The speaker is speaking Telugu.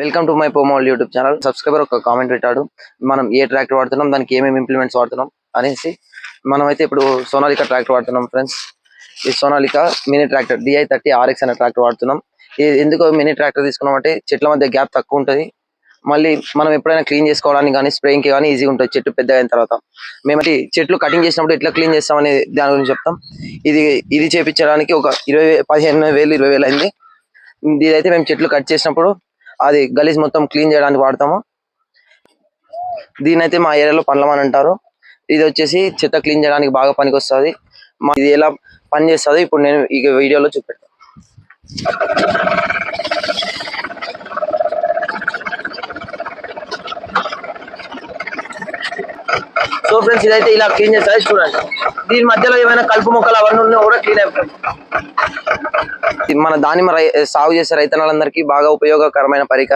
వెల్కమ్ టు మై పోమోల్ యూట్యూబ్ ఛానల్ సబ్స్క్రైబర్ ఒక కామెంట్ పెట్టాడు. మనం ఏ ట్రాక్టర్ వాడుతున్నాం? దానికి ఏమేమి ఇంప్లిమెంట్స్ వాడుతున్నాం? అనేసి మనమైతే ఇప్పుడు సోనాలికా ట్రాక్టర్ వాడుతున్నాం ఫ్రెండ్స్ ఈ Sonalika mini tractor DI thirty RX అనే ట్రాక్టర్ వాడుతున్నాం. ఇది ఎందుకు మినీ ట్రాక్టర్ తీసుకున్నాం అంటే చెట్ల మధ్య గ్యాప్ తక్కువ ఉంటుంది. మళ్ళీ మనం ఎప్పుడైనా క్లీన్ చేసుకోవడానికి కానీ స్ప్రేయింగ్కి కానీ ఈజీగా ఉంటుంది. చెట్టు పెద్ద అయిన తర్వాత మేమటి చెట్లు కటింగ్ చేసినప్పుడు ఎట్లా క్లీన్ చేస్తాం అనేది దాని గురించి చెప్తాం. ఇది ఇది చేపించడానికి ఒక ఇరవై పదిహేను వేలు ఇరవై వేలు అయింది. ఇదైతే మేము చెట్లు కట్ చేసినప్పుడు అది గలీజ్ మొత్తం క్లీన్ చేయడానికి వాడతాము. దీని అయితే మా ఏరియాలో పండ్లమని అంటారు. ఇది వచ్చేసి చెత్త క్లీన్ చేయడానికి బాగా పనికి వస్తుంది ఇది ఎలా పని చేస్తుంది ఇప్పుడు నేను ఈ వీడియోలో చూపెడతాను సో ఫ్రెండ్స్ ఇదైతే ఇలా క్లీన్ చేస్తారు చూడండి. దీని మధ్యలో ఏమైనా కలుపు మొక్కలు అవన్నీ ఉన్నా కూడా క్లీన్ అయిపోతాయి. మన దానిమ్మ సాగు చేసే రైతన్నలందరికీ బాగా ఉపయోగకరమైన పరికరం.